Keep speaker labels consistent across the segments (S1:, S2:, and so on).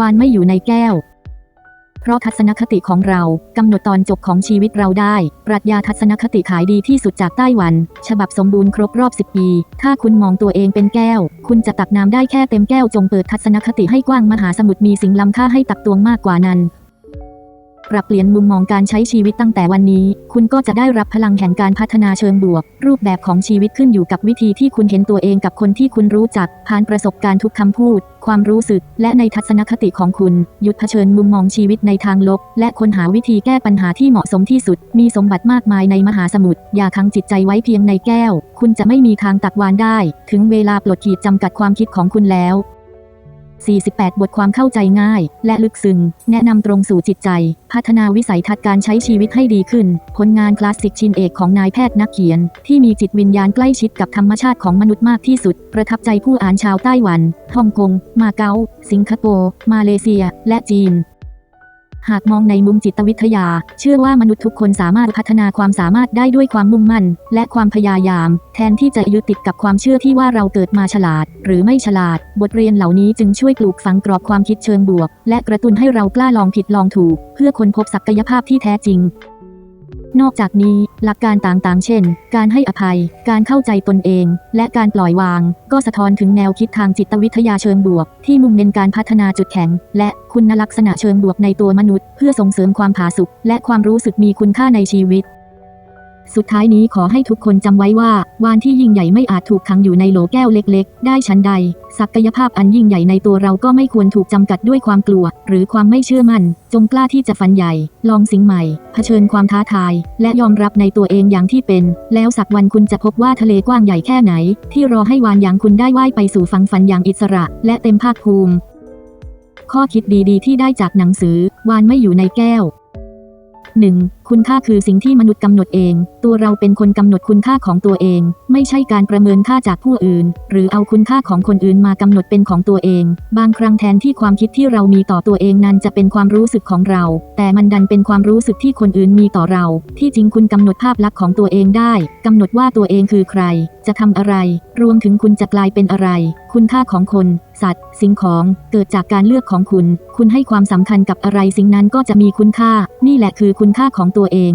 S1: วานไม่อยู่ในแก้ว เพราะทัศนคติของเรากำหนดตอนจบของชีวิตเราได้ ปรัชญาทัศนคติขายดีที่สุดจากไต้หวัน ฉบับสมบูรณ์ครบรอบ 10 ปี ถ้าคุณมองตัวเองเป็นแก้ว คุณจะตักน้ำได้แค่เต็มแก้วจงเปิดทัศนคติให้กว้างมหาสมุทรมีสิ่งล้ำค่าให้ตักตวงมากกว่านั้น ปรับเปลี่ยนมุมมองการใช้ชีวิตตั้งแต่วันนี้ คุณก็จะได้รับพลังแห่งการพัฒนาเชิงบวก รูปแบบของชีวิตขึ้นอยู่กับวิธีที่คุณเห็นตัวเองกับคนที่คุณรู้จัก ผ่านประสบการณ์ทุกคำพูด ความรู้สึก และในทัศนคติของคุณ หยุดเผชิญมุมมองชีวิตในทางลบ และค้นหาวิธีแก้ปัญหาที่เหมาะสมที่สุด มีสมบัติมากมายในมหาสมุทรอย่าขังจิตใจไว้เพียงในแก้ว คุณจะไม่มีทางตักวานได้ ถึงเวลาปลดขีดจำกัดความคิดของคุณแล้ว 48 บทความเข้าใจง่าย และลึกซึ้ง แนะนำตรงสู่จิตใจ พัฒนาวิสัยทัศน์การใช้ชีวิตให้ดีขึ้น ผลงานคลาสสิกชิ้นเอกของนายแพทย์นักเขียน ที่มีจิตวิญญาณใกล้ชิดกับธรรมชาติของมนุษย์มากที่สุด ประทับใจผู้อ่านชาวไต้หวัน ฮ่องกง มาเก๊า สิงคโปร์ มาเลเซีย และจีน หากมองในมุมจิตวิทยา เชื่อว่ามนุษย์ทุกคนสามารถพัฒนาความสามารถได้ด้วยความมุ่งมั่น และความพยายาม แทนที่จะยึดติดกับความเชื่อที่ว่าเราเกิดมาฉลาด หรือไม่ฉลาด บทเรียนเหล่านี้จึงช่วยปลูกฝังกรอบความคิดเชิงบวก และกระตุ้นให้เรากล้าลองผิดลองถูก เพื่อค้นพบศักยภาพที่แท้จริง นอกจากนี้หลักการต่างๆ เช่น การให้อภัย การเข้าใจตนเอง และการปล่อยวาง ก็สะท้อนถึงแนวคิดทางจิตวิทยาเชิงบวก ที่มุ่งเน้นการพัฒนาจุดแข็ง และคุณลักษณะเชิงบวกในตัวมนุษย์ เพื่อส่งเสริมความผาสุกและความรู้สึกมีคุณค่าในชีวิต สุดท้ายนี้ขอให้ทุกคนจำไว้ว่า วานที่ยิ่งใหญ่ไม่อาจถูกขังอยู่ในโหลแก้วเล็กๆ ได้ชั้นใด ศักยภาพอันยิ่งใหญ่ในตัวเราก็ไม่ควรถูกจำกัดด้วยความกลัว หรือความไม่เชื่อมั่น จงกล้าที่จะฝันใหญ่ ลองสิ่งใหม่ เผชิญความท้าทาย และยอมรับในตัวเองอย่างที่เป็น แล้วสักวันคุณจะพบว่าทะเลกว้างใหญ่แค่ไหน ที่รอให้วานอย่างคุณได้ว่ายไปสู่ฝังฝันอย่างอิสระ และเต็มภาคภูมิ ข้อคิดดีๆ ที่ได้จากหนังสือ วานไม่อยู่ในแก้ว 1. คุณค่าคือสิ่งที่มนุษย์กำหนดเอง ตัวเราเป็นคนกำหนดคุณค่าของตัวเอง ไม่ใช่การประเมินค่าจากผู้อื่น หรือเอาคุณค่าของคนอื่นมากำหนดเป็นของตัวเอง บางครั้งแทนที่ความคิดที่เรามีต่อตัวเองนั้นจะเป็นความรู้สึกของเรา แต่มันดันเป็นความรู้สึกที่คนอื่นมีต่อเรา ที่จริงคุณกำหนดภาพลักษณ์ของตัวเองได้กำหนดว่าตัวเองคือใคร จะทำอะไร รวมถึงคุณจะกลายเป็นอะไร คุณค่าของคน สัตว์ สิ่งของ เกิดจากการเลือกของคุณ คุณให้ความสำคัญกับอะไรสิ่งนั้นก็จะมีคุณค่า นี่แหละคือคุณค่าของตัวเอง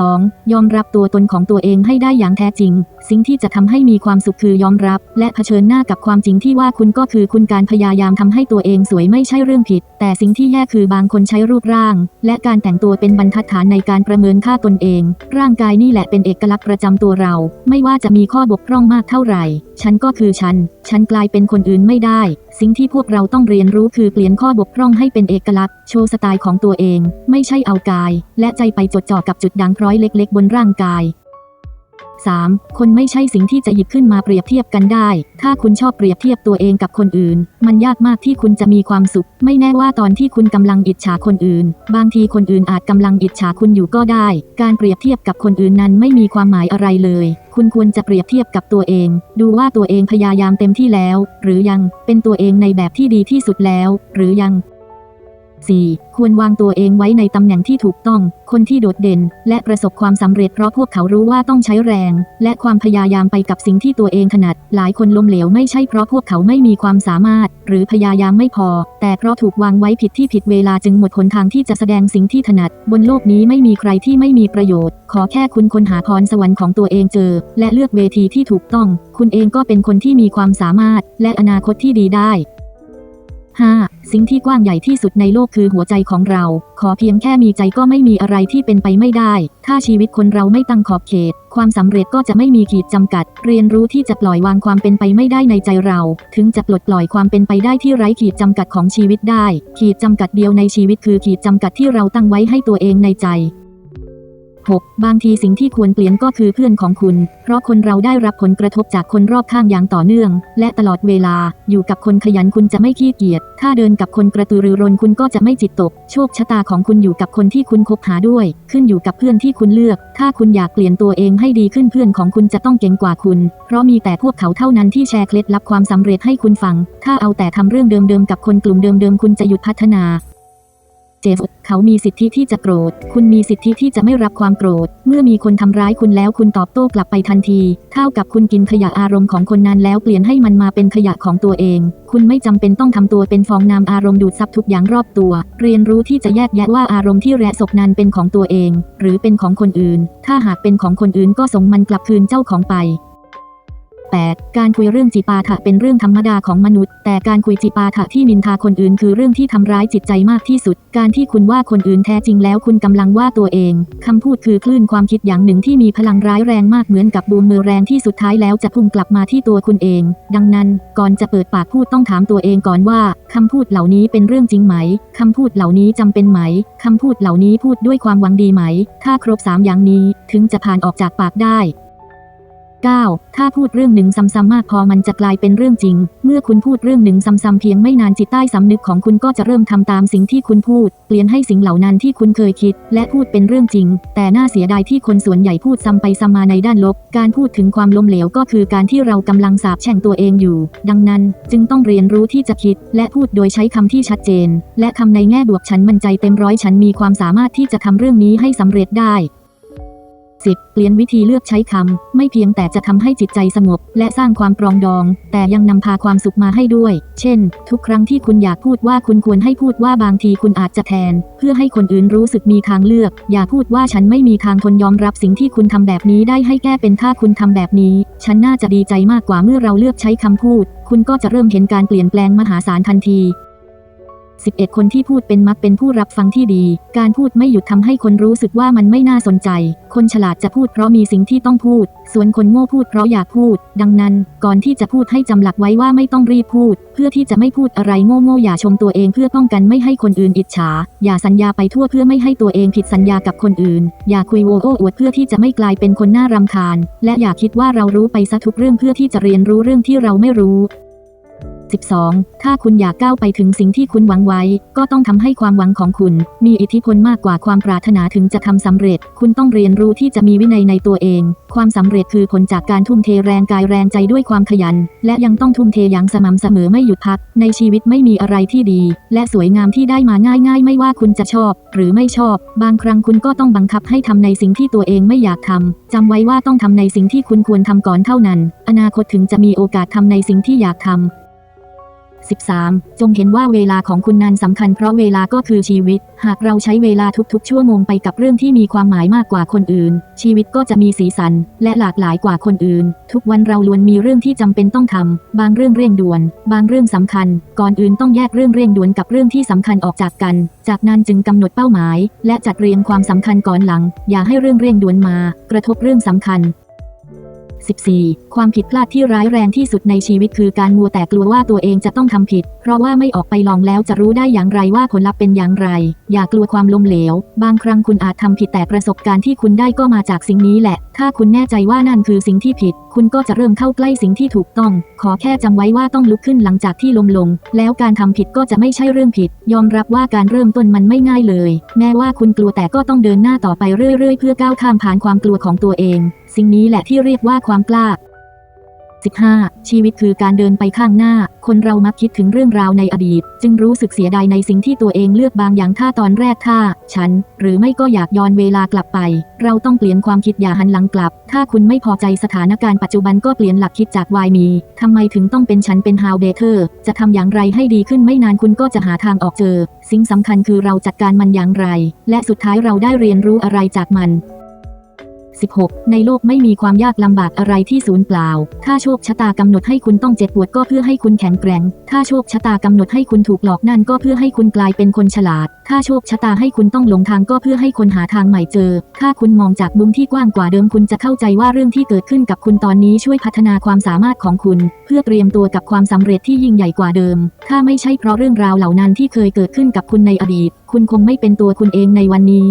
S1: 2. ยอมรับตัวตนของตัวเองให้ได้อย่างแท้จริง สิ่งที่จะทำให้มีความสุขคือยอมรับ และเผชิญหน้ากับความจริงที่ว่าคุณก็คือคุณการพยายามทำให้ตัวเองสวยไม่ใช่เรื่องผิด แต่สิ่งที่แย่คือบางคนใช้รูปร่าง และการแต่งตัวเป็นบรรทัดฐานในการประเมินค่าตนเอง ร่างกายนี่แหละเป็นเอกลักษณ์ประจำตัวเรา ไม่ว่าจะมีข้อบกพร่องมากเท่าไหร่ ฉันก็คือฉัน ฉันกลายเป็นคนอื่นไม่ได้สิ่งที่พวกเราต้องเรียนรู้คือเปลี่ยนข้อบกพร่องให้เป็นเอกลักษณ์ โชว์สไตล์ของตัวเอง ไม่ใช่เอากาย และใจไปจดจ่อกับจุดด่างพร้อยเล็ก ๆ บนร่างกาย 3. คนไม่ใช่สิ่งที่จะหยิบขึ้นมาเปรียบเทียบกันได้ ถ้าคุณชอบเปรียบเทียบตัวเองกับคนอื่น มันยากมากที่คุณจะมีความสุข ไม่แน่ว่าตอนที่คุณกำลังอิจฉาคนอื่น บางทีคนอื่นอาจกำลังอิจฉาคุณอยู่ก็ได้ การเปรียบเทียบกับคนอื่นนั้นไม่มีความหมายอะไรเลย คุณควรจะเปรียบเทียบกับตัวเอง ดูว่าตัวเองพยายามเต็มที่แล้ว หรือยัง เป็นตัวเองในแบบที่ดีที่สุดแล้ว หรือยัง 4. ควรวางตัวเองไว้ในตำแหน่งที่ถูกต้อง คนที่โดดเด่น และประสบความสำเร็จเพราะพวกเขารู้ว่าต้องใช้แรง และความพยายามไปกับสิ่งที่ตัวเองถนัด หลายคนล้มเหลวไม่ใช่เพราะพวกเขาไม่มีความสามารถ หรือพยายามไม่พอ แต่เพราะถูกวางไว้ผิดที่ผิดเวลาจึงหมดหนทางที่จะแสดงสิ่งที่ถนัด บนโลกนี้ไม่มีใครที่ไม่มีประโยชน์ ขอแค่คุณค้นหาพรสวรรค์ของตัวเองเจอ และเลือกเวทีที่ถูกต้อง คุณเองก็เป็นคนที่มีความสามารถ และอนาคตที่ดีได้ 5. สิ่งที่กว้างใหญ่ที่สุดในโลกคือหัวใจของเรา ขอเพียงแค่มีใจก็ไม่มีอะไรที่เป็นไปไม่ได้ ถ้าชีวิตคนเราไม่ตั้งขอบเขต ความสำเร็จก็จะไม่มีขีดจำกัด เรียนรู้ที่จะปล่อยวางความเป็นไปไม่ได้ในใจเรา ถึงจะปลดปล่อยความเป็นไปได้ที่ไร้ขีดจำกัดของชีวิตได้ ขีดจำกัดเดียวในชีวิตคือขีดจำกัดที่เราตั้งไว้ให้ตัวเองในใจ 6. บางทีสิ่งที่ควรเปลี่ยนก็คือเพื่อนของคุณ เพราะคนเราได้รับผลกระทบจากคนรอบข้างอย่างต่อเนื่อง และตลอดเวลา อยู่กับคนขยันคุณจะไม่ขี้เกียจ ถ้าเดินกับคนกระตือรือร้นคุณก็จะไม่จิตตก โชคชะตาของคุณอยู่กับคนที่คุณคบหาด้วย ขึ้นอยู่กับเพื่อนที่คุณเลือก ถ้าคุณอยากเปลี่ยนตัวเองให้ดีขึ้นเพื่อนของคุณจะต้องเก่งกว่าคุณ เพราะมีแต่พวกเขาเท่านั้นที่แชร์เคล็ดลับความสำเร็จให้คุณฟัง ถ้าเอาแต่ทำเรื่องเดิมๆกับคนกลุ่มเดิมๆคุณจะหยุดพัฒนา เจฟเขามีสิทธิที่จะโกรธ คุณมีสิทธิที่จะไม่รับความโกรธ เมื่อมีคนทำร้ายคุณแล้วคุณตอบโต้กลับไปทันที เท่ากับคุณกินขยะอารมณ์ของคนนั้นแล้วเปลี่ยนให้มันมาเป็นขยะของตัวเอง คุณไม่จำเป็นต้องทำตัวเป็นฟองน้ำอารมณ์ดูดซับทุกอย่างรอบตัว เรียนรู้ที่จะแยกแยะว่าอารมณ์ที่แระศกนั้นเป็นของตัวเอง หรือเป็นของคนอื่น ถ้าหากเป็นของคนอื่นก็ส่งมันกลับคืนเจ้าของไป 8. การคุยเรื่องจิปาถะเป็นเรื่องธรรมดาของมนุษย์ แต่การคุยจิปาถะที่นินทาคนอื่นคือเรื่องที่ทำร้ายจิตใจมากที่สุด การที่คุณว่าคนอื่นแท้จริงแล้วคุณกำลังว่าตัวเองคำพูดคือคลื่นความคิดอย่างหนึ่งที่มีพลังร้ายแรงมากเหมือนกับบูมเมอแรงที่สุดท้ายแล้วจะพุ่งกลับมาที่ตัวคุณเอง ดังนั้น ก่อนจะเปิดปากพูดต้องถามตัวเองก่อนว่าคำพูดเหล่านี้เป็นเรื่องจริงไหมคำพูดเหล่านี้จำเป็นไหมคำพูดเหล่านี้พูดด้วยความหวังดีไหม ถ้าครบสามอย่างนี้ถึงจะผ่านออกจากปากได้ 9. ถ้าพูดเรื่องหนึ่งซ้ำๆมากพอมันจะกลายเป็นเรื่องจริง เมื่อคุณพูดเรื่องหนึ่งซ้ำๆเพียงไม่นานจิตใต้สำนึกของคุณก็จะเริ่มทำตามสิ่งที่คุณพูด เปลี่ยนให้สิ่งเหล่านั้นที่คุณเคยคิด และพูดเป็นเรื่องจริง แต่น่าเสียดายที่คนส่วนใหญ่พูดซ้ำไปซ้ำมาในด้านลบ การพูดถึงความล้มเหลวก็คือการที่เรากำลังสาบแช่งตัวเองอยู่ ดังนั้นจึงต้องเรียนรู้ที่จะคิด และพูดโดยใช้คำที่ชัดเจน และคำในแง่บวกฉันมั่นใจเต็มร้อยฉันมีความสามารถที่จะทำเรื่องนี้ให้สำเร็จได้ 10. เปลี่ยนวิธีเลือกใช้คำ ไม่เพียงแต่จะทำให้จิตใจสงบ และสร้างความปรองดอง แต่ยังนำพาความสุขมาให้ด้วย เช่น ทุกครั้งที่คุณอยากพูดว่าคุณควรให้พูดว่าบางทีคุณอาจจะแทน เพื่อให้คนอื่นรู้สึกมีทางเลือก อย่าพูดว่าฉันไม่มีทางทนยอมรับสิ่งที่คุณทำแบบนี้ได้ให้แก้เป็นถ้าคุณทำแบบนี้ ฉันน่าจะดีใจมากกว่าเมื่อเราเลือกใช้คำพูด คุณก็จะเริ่มเห็นการเปลี่ยนแปลงมหาศาลทันที 11 คนที่พูดเป็นมักเป็นผู้รับฟังที่ดี การพูดไม่หยุดทำให้คนรู้สึกว่ามันไม่น่าสนใจ คนฉลาดจะพูดเพราะมีสิ่งที่ต้องพูด ส่วนคนโง่พูดเพราะอยากพูด ดังนั้น ก่อนที่จะพูดให้จำหลักไว้ว่าไม่ต้องรีบพูด เพื่อที่จะไม่พูดอะไรโง่ๆอย่าชมตัวเองเพื่อป้องกันไม่ให้คนอื่นอิจฉา อย่าสัญญาไปทั่วเพื่อไม่ให้ตัวเองผิดสัญญากับคนอื่น อย่าคุยโวโอ้อวดเพื่อที่จะไม่กลายเป็นคนน่ารำคาญ และอย่าคิดว่าเรารู้ไปซะทุกเรื่องเพื่อที่จะเรียนรู้เรื่องที่เราไม่รู้ 12. ถ้าคุณอยากก้าวไปถึงสิ่งที่คุณหวังไว้ ก็ต้องทำให้ความหวังของคุณ มีอิทธิพลมากกว่าความปรารถนาถึงจะทำสำเร็จ คุณต้องเรียนรู้ที่จะมีวินัยในตัวเอง ความสำเร็จคือผลจากการทุ่มเทแรงกายแรงใจด้วยความขยัน และยังต้องทุ่มเทอย่างสม่ำเสมอไม่หยุดพัก ในชีวิตไม่มีอะไรที่ดี และสวยงามที่ได้มาง่าย ๆ ไม่ว่าคุณจะชอบ หรือไม่ชอบ บางครั้งคุณก็ต้องบังคับให้ทำในสิ่งที่ตัวเองไม่อยากทำจำไว้ว่าต้องทำในสิ่งที่คุณควรทำก่อนเท่านั้น อนาคตถึงจะมีโอกาสทำในสิ่งที่อยากทำ 13. จงเห็นว่าเวลาของคุณนั้นสำคัญเพราะเวลาก็คือชีวิต หากเราใช้เวลาทุกๆ ชั่วโมงไปกับเรื่องที่มีความหมายมากกว่าคนอื่น ชีวิตก็จะมีสีสัน และหลากหลายกว่าคนอื่น ทุกวันเราล้วนมีเรื่องที่จำเป็นต้องทำ บางเรื่องเร่งด่วน บางเรื่องสำคัญ ก่อนอื่นต้องแยกเรื่องเร่งด่วนกับเรื่องที่สำคัญออกจากกัน จากนั้นจึงกำหนดเป้าหมาย และจัดเรียงความสำคัญก่อนหลัง อย่าให้เรื่องเร่งด่วนมา กระทบเรื่องสำคัญ 14. ความผิดพลาดที่ร้ายแรงที่สุดในชีวิตคือการมัวแต่กลัวว่าตัวเองจะต้องทำผิด เพราะว่าไม่ออกไปลองแล้วจะรู้ได้อย่างไรว่าผลลัพธ์เป็นอย่างไร อย่ากลัวความล้มเหลว บางครั้งคุณอาจทำผิดแต่ประสบการณ์ที่คุณได้ก็มาจากสิ่งนี้แหละถ้าคุณแน่ใจว่านั่นคือสิ่งที่ผิด คุณก็จะเริ่มเข้าใกล้สิ่งที่ถูกต้อง ขอแค่จำไว้ว่าต้องลุกขึ้นหลังจากที่ล้มลง แล้วการทำผิดก็จะไม่ใช่เรื่องผิด ยอมรับว่าการเริ่มต้นมันไม่ง่ายเลย แม้ว่าคุณกลัวแต่ก็ต้องเดินหน้าต่อไปเรื่อยๆ เพื่อก้าวข้ามผ่านความกลัวของตัวเอง สิ่งนี้แหละที่เรียกว่าความกล้า 15. ชีวิตคือการเดินไปข้างหน้า คนเรามักคิดถึงเรื่องราวในอดีต จึงรู้สึกเสียดายในสิ่งที่ตัวเองเลือกบางอย่างถ้าตอนแรกถ้า ฉัน หรือไม่ก็อยากย้อนเวลากลับไป เราต้องเปลี่ยนความคิดอย่าหันหลังกลับ ถ้าคุณไม่พอใจสถานการณ์ปัจจุบันก็เปลี่ยนหลักคิดจาก why me ทำไมถึงต้องเป็นฉันเป็น how better จะทำอย่างไรให้ดีขึ้นไม่นานคุณก็จะหาทางออกเจอ สิ่งสำคัญคือเราจัดการมันอย่างไร และสุดท้ายเราได้เรียนรู้อะไรจากมัน 16. ในโลกไม่มีความยากลำบากอะไรที่สูญเปล่า ถ้าโชคชะตากำหนดให้คุณต้องเจ็บปวดก็เพื่อให้คุณแข็งแกร่ง ถ้าโชคชะตากำหนดให้คุณถูกหลอกนั่นก็เพื่อให้คุณกลายเป็นคนฉลาด ถ้าโชคชะตาให้คุณต้องหลงทางก็เพื่อให้คนหาทางใหม่เจอ ถ้าคุณมองจากมุมที่กว้างกว่าเดิมคุณจะเข้าใจว่าเรื่องที่เกิดขึ้นกับคุณตอนนี้ช่วยพัฒนาความสามารถของคุณ เพื่อเตรียมตัวกับความสำเร็จที่ยิ่งใหญ่กว่าเดิม ถ้าไม่ใช่เพราะเรื่องราวเหล่านั้นที่เคยเกิดขึ้นกับคุณในอดีต คุณคงไม่เป็นตัวคุณเองในวันนี้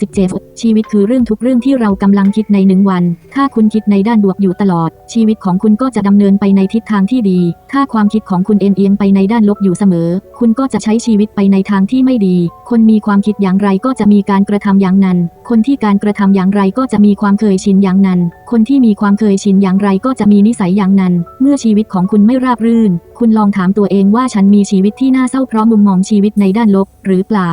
S1: 17ชีวิตคือเรื่องทุกเรื่องที่เรากำลังคิดในหนึ่งวัน ถ้าคุณคิดในด้านบวกอยู่ตลอด ชีวิตของคุณก็จะดำเนินไปในทิศทางที่ดี ถ้าความคิดของคุณเอ็นเอียงไปในด้านลบอยู่เสมอ คุณก็จะใช้ชีวิตไปในทางที่ไม่ดี คนมีความคิดอย่างไรก็จะมีการกระทำอย่างนั้น คนที่การกระทำอย่างไรก็จะมีความเคยชินอย่างนั้น คนที่มีความเคยชินอย่างไรก็จะมีนิสัยอย่างนั้น เมื่อชีวิตของคุณไม่ราบรื่น คุณลองถามตัวเองว่าฉันมีชีวิตที่น่าเศร้าเพราะมุมมองชีวิตในด้านลบ หรือเปล่า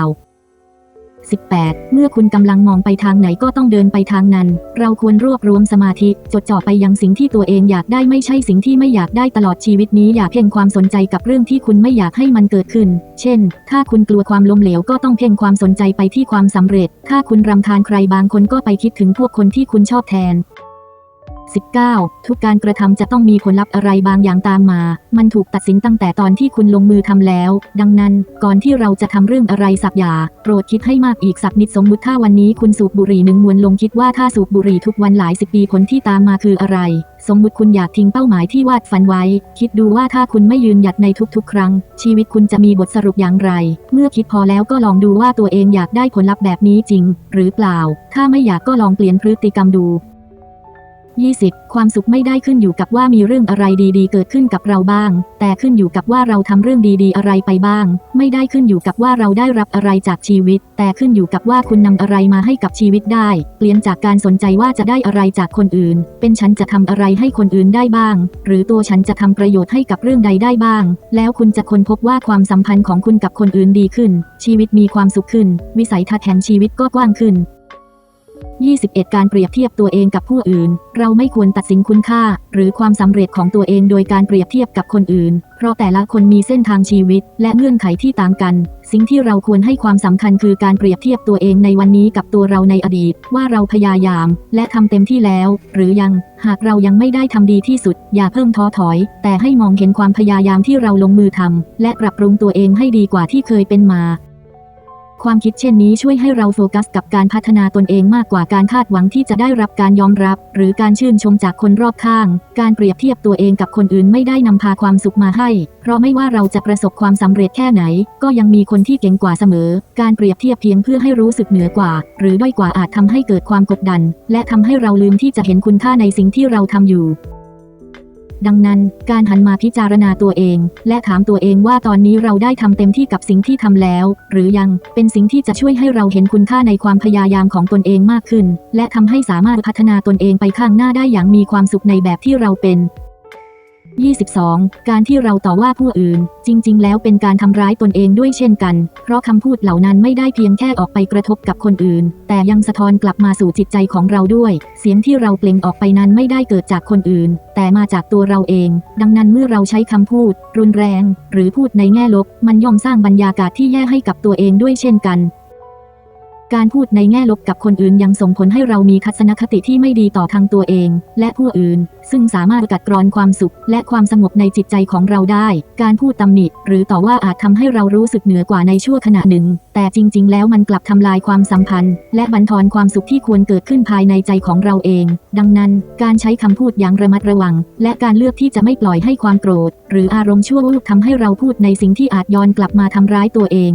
S1: 18 เมื่อคุณกำลังมองไปทางไหนก็ต้องเดินไปทางนั้น เราควรรวบรวมสมาธิ จดจ่อไปยังสิ่งที่ตัวเองอยากได้ไม่ใช่สิ่งที่ไม่อยากได้ตลอดชีวิตนี้อย่าเพ่งความสนใจกับเรื่องที่คุณไม่อยากให้มันเกิดขึ้น เช่น ถ้าคุณกลัวความล้มเหลวก็ต้องเพ่งความสนใจไปที่ความสำเร็จ ถ้าคุณรำคาญใครบางคนก็ไปคิดถึงพวกคนที่คุณชอบแทน 19 ทุกการกระทำจะต้องมีผลลัพธ์อะไรบางอย่างตามมา มันถูกตัดสินตั้งแต่ตอนที่คุณลงมือทำแล้ว ดังนั้น ก่อนที่เราจะทำเรื่องอะไรสักอย่างโปรดคิดให้มากอีกสักนิดสมมุติถ้าวันนี้คุณสูบบุหรี่หนึ่งมวนลงคิดว่าถ้าสูบบุหรี่ทุกวันหลายสิบปีผลที่ตามมาคืออะไร สมมุติคุณอยากทิ้งเป้าหมายที่วาดฝันไว้ คิดดูว่าถ้าคุณไม่ยืนหยัดในทุกๆ ครั้ง ชีวิตคุณจะมีบทสรุปอย่างไร เมื่อคิดพอแล้วก็ลองดูว่าตัวเองอยากได้ผลลัพธ์แบบนี้จริง หรือเปล่า ถ้าไม่อยากก็ลองเปลี่ยนพฤติกรรมดู 20 ความสุขไม่ได้ขึ้นอยู่กับว่ามีเรื่องอะไรดีๆ เกิดขึ้นกับเราบ้าง แต่ขึ้นอยู่กับว่าเราทำเรื่องดีๆ อะไรไปบ้าง ไม่ได้ขึ้นอยู่กับว่าเราได้รับอะไรจากชีวิต แต่ขึ้นอยู่กับว่าคุณนำอะไรมาให้กับชีวิตได้ เปลี่ยนจากการสนใจว่าจะได้อะไรจากคนอื่น เป็นฉันจะทำอะไรให้คนอื่นได้บ้าง หรือตัวฉันจะทำประโยชน์ให้กับเรื่องใดได้บ้าง แล้วคุณจะค้นพบว่าความสัมพันธ์ของคุณกับคนอื่นดีขึ้น ชีวิตมีความสุขขึ้น วิสัยทัศน์แห่งชีวิตก็กว้างขึ้น 21 การเปรียบเทียบตัวเองกับผู้อื่น เราไม่ควรตัดสินคุณค่า หรือความสำเร็จของตัวเองโดยการเปรียบเทียบกับคนอื่น เพราะแต่ละคนมีเส้นทางชีวิต และเงื่อนไขที่ต่างกัน สิ่งที่เราควรให้ความสำคัญคือการเปรียบเทียบตัวเองในวันนี้กับตัวเราในอดีต ว่าเราพยายาม และทำเต็มที่แล้ว หรือยัง หากเรายังไม่ได้ทำดีที่สุด อย่าเพิ่มท้อถอย แต่ให้มองเห็นความพยายามที่เราลงมือทำและปรับปรุงตัวเองให้ดีกว่าที่เคยเป็นมา ความคิดเช่นนี้ช่วยให้เราโฟกัสกับการพัฒนาตนเองมากกว่าการคาดหวังที่จะได้รับการยอมรับ หรือการชื่นชมจากคนรอบข้าง การเปรียบเทียบตัวเองกับคนอื่นไม่ได้นำพาความสุขมาให้ เพราะไม่ว่าเราจะประสบความสำเร็จแค่ไหน ก็ยังมีคนที่เก่งกว่าเสมอ การเปรียบเทียบเพียงเพื่อให้รู้สึกเหนือกว่า หรือด้อยกว่าอาจทำให้เกิดความกดดัน และทำให้เราลืมที่จะเห็นคุณค่าในสิ่งที่เราทำอยู่ ดังนั้น การหันมาพิจารณาตัวเอง และถามตัวเองว่าตอนนี้เราได้ทำเต็มที่กับสิ่งที่ทำแล้ว หรือยังเป็นสิ่งที่จะช่วยให้เราเห็นคุณค่าในความพยายามของตนเองมากขึ้น และทำให้สามารถพัฒนาตนเองไปข้างหน้าได้อย่างมีความสุขในแบบที่เราเป็น 22 การที่เราต่อว่าผู้อื่น จริง ๆ แล้วเป็นการทำร้ายตนเองด้วยเช่นกัน เพราะคำพูดเหล่านั้นไม่ได้เพียงแค่ออกไปกระทบกับคนอื่น แต่ยังสะท้อนกลับมาสู่จิตใจของเราด้วย เสียงที่เราเปล่งออกไปนั้นไม่ได้เกิดจากคนอื่น แต่มาจากตัวเราเอง ดังนั้นเมื่อเราใช้คำพูด รุนแรง หรือพูดในแง่ลบ มันย่อมสร้างบรรยากาศที่แย่ให้กับตัวเองด้วยเช่นกัน การพูดในแง่ลบกับคนอื่นยังส่งผลให้เรามีทัศนคติที่ไม่ดีต่อทางตัวเอง และผู้อื่น ซึ่งสามารถกัดกร่อนความสุข และความสงบในจิตใจของเราได้ การพูดตำหนิ หรือต่อว่าอาจทำให้เรารู้สึกเหนือกว่าในชั่วขณะหนึ่ง แต่จริง ๆ แล้วมันกลับทำลายความสัมพันธ์ และบั่นทอนความสุขที่ควรเกิดขึ้นภายในใจของเราเอง ดังนั้น การใช้คำพูดอย่างระมัดระวัง และการเลือกที่จะไม่ปล่อยให้ความโกรธ หรืออารมณ์ชั่ววูบทำให้เราพูดในสิ่งที่อาจย้อนกลับมาทำร้ายตัวเอง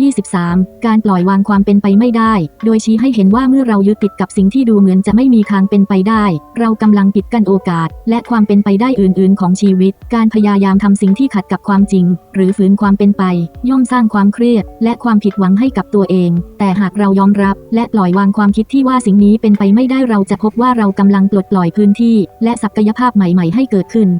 S1: 23. การปล่อยวางความเป็นไปไม่ได้ โดยชี้ให้เห็นว่าเมื่อเรายึดติดกับสิ่งที่ดูเหมือนจะไม่มีทางเป็นไปได้ เรากำลังปิดกั้นโอกาส และความเป็นไปได้อื่น ๆ ของชีวิต การพยายามทำสิ่งที่ขัดกับความจริง หรือฝืนความเป็นไป ย่อมสร้างความเครียด และความผิดหวังให้กับตัวเอง แต่หากเรายอมรับ และปล่อยวางความคิดที่ว่าสิ่งนี้เป็นไปไม่ได้เราจะพบว่าเรากำลังปลดปล่อยพื้นที่ และศักยภาพใหม่ ๆ ให้เกิดขึ้น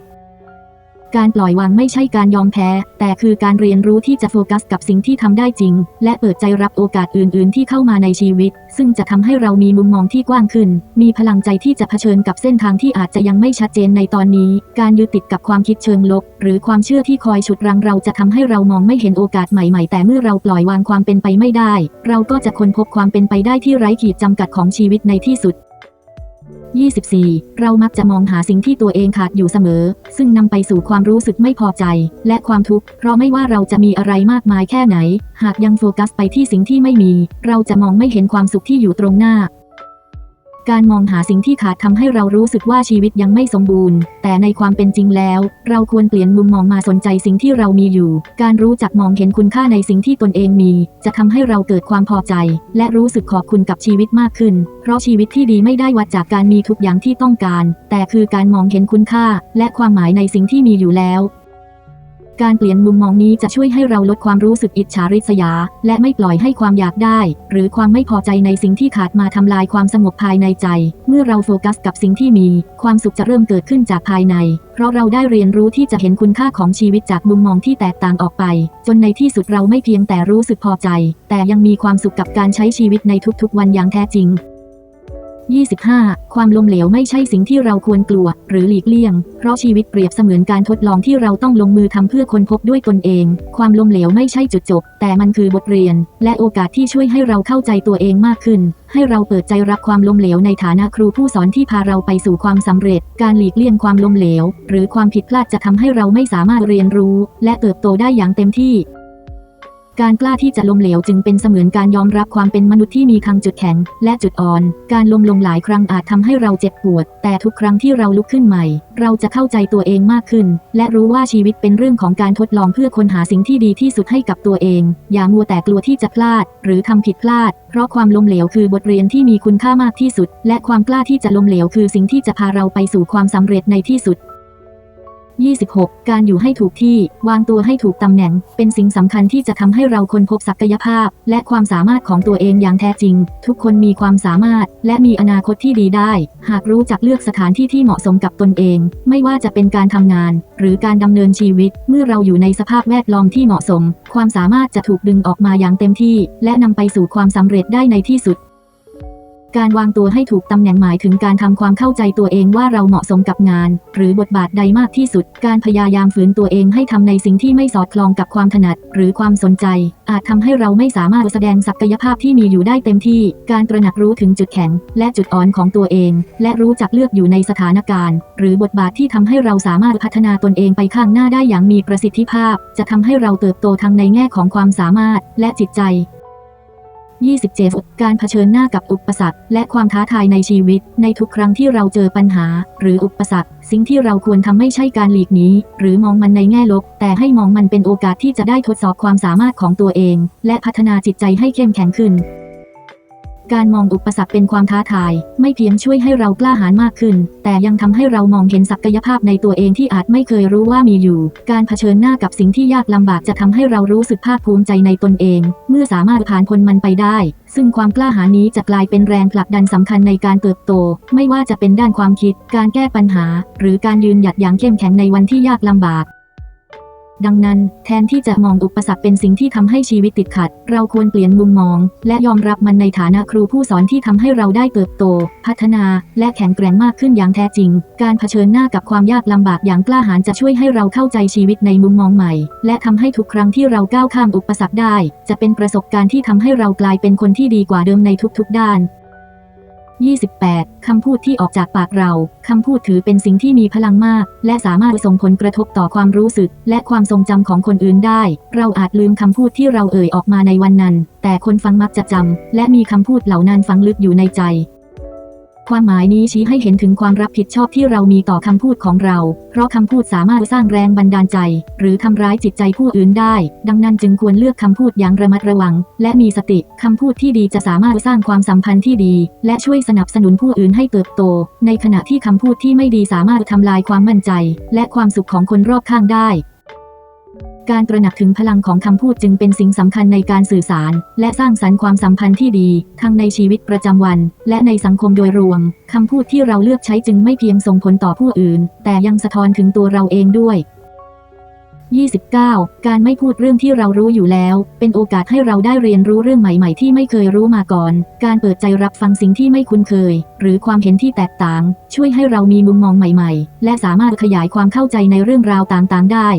S1: การปล่อยวางไม่ใช่การยอมแพ้ แต่คือการเรียนรู้ที่จะโฟกัสกับสิ่งที่ทำได้จริง และเปิดใจรับโอกาสอื่น ๆ ที่เข้ามาในชีวิต ซึ่งจะทำให้เรามีมุมมองที่กว้างขึ้น มีพลังใจที่จะเผชิญกับเส้นทางที่อาจจะยังไม่ชัดเจนในตอนนี้ การยึดติดกับความคิดเชิงลบ หรือความเชื่อที่คอยฉุดรั้งเราจะทำให้เรามองไม่เห็นโอกาสใหม่ ๆ แต่เมื่อเราปล่อยวางความเป็นไปไม่ได้ เราก็จะค้นพบความเป็นไปได้ที่ไร้ขีดจำกัดของชีวิตในที่สุด 24. เรามักจะมองหาสิ่งที่ตัวเองขาดอยู่เสมอ ซึ่งนำไปสู่ความรู้สึกไม่พอใจ และความทุกข์ เพราะไม่ว่าเราจะมีอะไรมากมายแค่ไหน หากยังโฟกัสไปที่สิ่งที่ไม่มี เราจะมองไม่เห็นความสุขที่อยู่ตรงหน้า การมองหาสิ่งที่ขาดทำให้เรารู้สึกว่าชีวิตยังไม่สมบูรณ์ แต่ในความเป็นจริงแล้ว เราควรเปลี่ยนมุมมองมาสนใจสิ่งที่เรามีอยู่ การรู้จักมองเห็นคุณค่าในสิ่งที่ตนเองมี จะทำให้เราเกิดความพอใจ และรู้สึกขอบคุณกับชีวิตมากขึ้น เพราะชีวิตที่ดีไม่ได้วัดจากการมีทุกอย่างที่ต้องการ แต่คือการมองเห็นคุณค่า และความหมายในสิ่งที่มีอยู่แล้ว การเปลี่ยนมุมมองนี้จะช่วยให้เราลดความรู้สึกอิจฉาริษยา และไม่ปล่อยให้ความอยากได้ หรือความไม่พอใจในสิ่งที่ขาดมาทำลายความสงบภายในใจ เมื่อเราโฟกัสกับสิ่งที่มี ความสุขจะเริ่มเกิดขึ้นจากภายใน เพราะเราได้เรียนรู้ที่จะเห็นคุณค่าของชีวิตจากมุมมองที่แตกต่างออกไป จนในที่สุดเราไม่เพียงแต่รู้สึกพอใจ แต่ยังมีความสุขกับการใช้ชีวิตในทุกๆ วันอย่างแท้จริง 25. ความล้มเหลวไม่ใช่สิ่งที่เราควรกลัว หรือหลีกเลี่ยง เพราะชีวิตเปรียบเสมือนการทดลองที่เราต้องลงมือทำเพื่อค้นพบด้วยตนเอง ความล้มเหลวไม่ใช่จุดจบ แต่มันคือบทเรียน และโอกาสที่ช่วยให้เราเข้าใจตัวเองมากขึ้น ให้เราเปิดใจรับความล้มเหลวในฐานะครูผู้สอนที่พาเราไปสู่ความสำเร็จ การหลีกเลี่ยงความล้มเหลว หรือความผิดพลาดจะทำให้เราไม่สามารถเรียนรู้ และเติบโตได้อย่างเต็มที่ การกล้าที่จะล้มเหลวจึงเป็นเสมือนการยอมรับความเป็นมนุษย์ที่มีทั้งจุดแข็งและจุดอ่อน การล้มลงหลายครั้งอาจทำให้เราเจ็บปวด แต่ทุกครั้งที่เราลุกขึ้นใหม่ เราจะเข้าใจตัวเองมากขึ้น และรู้ว่าชีวิตเป็นเรื่องของการทดลองเพื่อค้นหาสิ่งที่ดีที่สุดให้กับตัวเอง อย่ามัวแต่กลัวที่จะพลาด หรือทำผิดพลาด เพราะความล้มเหลวคือบทเรียนที่มีคุณค่ามากที่สุด และความกล้าที่จะล้มเหลวคือสิ่งที่จะพาเราไปสู่ความสำเร็จในที่สุด 26. การอยู่ให้ถูกที่ วางตัวให้ถูกตำแหน่ง เป็นสิ่งสำคัญที่จะทำให้เราค้นพบศักยภาพ และความสามารถของตัวเองอย่างแท้จริง ทุกคนมีความสามารถ และมีอนาคตที่ดีได้ หากรู้จักเลือกสถานที่ที่เหมาะสมกับตนเอง ไม่ว่าจะเป็นการทำงาน หรือการดำเนินชีวิต เมื่อเราอยู่ในสภาพแวดล้อมที่เหมาะสม ความสามารถจะถูกดึงออกมาอย่างเต็มที่ และนำไปสู่ความสำเร็จได้ในที่สุด การวางตัวให้ถูกตำแหน่งหมายถึงการทำความเข้าใจตัวเองว่าเราเหมาะสมกับงาน หรือบทบาทใดมากที่สุด การพยายามฝืนตัวเองให้ทำในสิ่งที่ไม่สอดคล้องกับความถนัด หรือความสนใจ อาจทำให้เราไม่สามารถแสดงศักยภาพที่มีอยู่ได้เต็มที่ การตระหนักรู้ถึงจุดแข็ง และจุดอ่อนของตัวเอง และรู้จักเลือกอยู่ในสถานการณ์ หรือบทบาทที่ทำให้เราสามารถพัฒนาตนเองไปข้างหน้าได้อย่างมีประสิทธิภาพ จะทำให้เราเติบโตทั้งในแง่ของความสามารถ และจิตใจ 27การเผชิญหน้ากับอุปสรรค และความท้าทายในชีวิต ในทุกครั้งที่เราเจอปัญหา หรืออุปสรรค สิ่งที่เราควรทำไม่ใช่การหลีกหนีหรือมองมันในแง่ลบ แต่ให้มองมันเป็นโอกาสที่จะได้ทดสอบความสามารถของตัวเอง และพัฒนาจิตใจให้เข้มแข็งขึ้น การมองอุปสรรคเป็นความท้าทาย ไม่เพียงช่วยให้เรากล้าหาญมากขึ้น แต่ยังทำให้เรามองเห็นศักยภาพในตัวเองที่อาจไม่เคยรู้ว่ามีอยู่ การเผชิญหน้ากับสิ่งที่ยากลำบากจะทำให้เรารู้สึกภาคภูมิใจในตนเอง เมื่อสามารถผ่านพ้นมันไปได้ ซึ่งความกล้าหาญนี้จะกลายเป็นแรงผลักดันสำคัญในการเติบโต ไม่ว่าจะเป็นด้านความคิด การแก้ปัญหา หรือการยืนหยัดอย่างเข้มแข็งในวันที่ยากลำบาก ดังนั้น แทนที่จะมองอุปสรรคเป็นสิ่งที่ทำให้ชีวิตติดขัด เราควรเปลี่ยนมุมมอง และยอมรับมันในฐานะครูผู้สอนที่ทำให้เราได้เติบโต พัฒนา และแข็งแกร่งมากขึ้นอย่างแท้จริง การเผชิญหน้ากับความยากลำบากอย่างกล้าหาญจะช่วยให้เราเข้าใจชีวิตในมุมมองใหม่ และทำให้ทุกครั้งที่เราก้าวข้ามอุปสรรคได้ จะเป็นประสบการณ์ที่ทำให้เรากลายเป็นคนที่ดีกว่าเดิมในทุกๆด้าน 28 คำพูดที่ออกจากปากเรา คำพูดถือเป็นสิ่งที่มีพลังมาก และสามารถส่งผลกระทบต่อความรู้สึก และความทรงจำของคนอื่นได้ เราอาจลืมคำพูดที่เราเอ่ยออกมาในวันนั้น แต่คนฟังมักจะจำและมีคำพูดเหล่านั้นฝังลึกอยู่ในใจ ความหมายนี้ชี้ให้เห็นถึงความรับผิดชอบที่เรามีต่อคำพูดของเรา เพราะคำพูดสามารถสร้างแรงบันดาลใจ หรือทำร้ายจิตใจผู้อื่นได้ ดังนั้นจึงควรเลือกคำพูดอย่างระมัดระวัง และมีสติ คำพูดที่ดีจะสามารถสร้างความสัมพันธ์ที่ดี และช่วยสนับสนุนผู้อื่นให้เติบโต ในขณะที่คำพูดที่ไม่ดีสามารถทำลายความมั่นใจ และความสุขของคนรอบข้างได้ การตระหนักถึงพลังของคำพูดจึงเป็นสิ่งสำคัญในการสื่อสาร และสร้างสรรค์ความสัมพันธ์ที่ดี ทั้งในชีวิตประจำวัน และในสังคมโดยรวมคำพูดที่เราเลือกใช้จึงไม่เพียงส่งผลต่อผู้อื่น แต่ยังสะท้อนถึงตัวเราเองด้วย 29 การไม่พูดเรื่องที่เรารู้อยู่แล้ว เป็นโอกาสให้เราได้เรียนรู้เรื่องใหม่ ๆ ที่ไม่เคยรู้มาก่อน การเปิดใจรับฟังสิ่งที่ไม่คุ้นเคย หรือความเห็นที่แตกต่าง ช่วยให้เรามีมุมมองใหม่ ๆ และสามารถขยายความเข้าใจในเรื่องราวต่างๆ ได้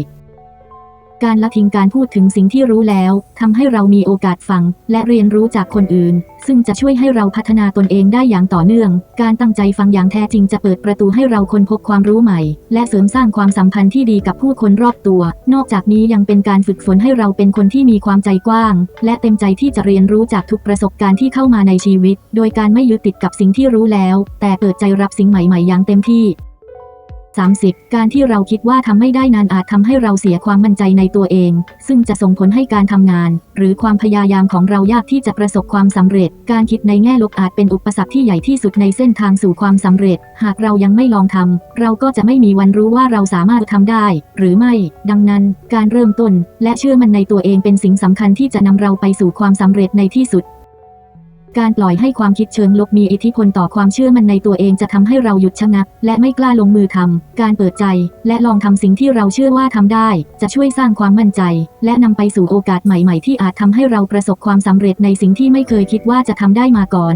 S1: การละทิ้งการพูดถึงสิ่งที่รู้แล้วทำให้เรามีโอกาสฟัง และเรียนรู้จากคนอื่น ซึ่งจะช่วยให้เราพัฒนาตนเองได้อย่างต่อเนื่อง การตั้งใจฟังอย่างแท้จริงจะเปิดประตูให้เราค้นพบความรู้ใหม่ และเสริมสร้างความสัมพันธ์ที่ดีกับผู้คนรอบตัว นอกจากนี้ยังเป็นการฝึกฝนให้เราเป็นคนที่มีความใจกว้าง และเต็มใจที่จะเรียนรู้จากทุกประสบการณ์ที่เข้ามาในชีวิต โดยการไม่ยึดติดกับสิ่งที่รู้แล้ว แต่เปิดใจรับสิ่งใหม่ๆอย่างเต็มที่ 30. การที่เราคิดว่าทำไม่ได้นานอาจทำให้เราเสียความมั่นใจในตัวเอง ซึ่งจะส่งผลให้การทำงาน หรือความพยายามของเรายากที่จะประสบความสำเร็จ การคิดในแง่ลบอาจเป็นอุปสรรคที่ใหญ่ที่สุดในเส้นทางสู่ความสำเร็จ หากเรายังไม่ลองทำเราก็จะไม่มีวันรู้ว่าเราสามารถทำได้ หรือไม่ ดังนั้น การเริ่มต้น และเชื่อมันในตัวเองเป็นสิ่งสำคัญที่จะนำเราไปสู่ความสำเร็จในที่สุด การปล่อยให้ความคิดเชิงลบมีอิทธิพลต่อความเชื่อมันในตัวเองจะทำให้เราหยุดชะงัก และไม่กล้าลงมือทำการเปิดใจ และลองทำสิ่งที่เราเชื่อว่าทำได้ จะช่วยสร้างความมั่นใจ และนำไปสู่โอกาสใหม่ ๆ ที่อาจทำให้เราประสบความสำเร็จในสิ่งที่ไม่เคยคิดว่าจะทำได้มาก่อน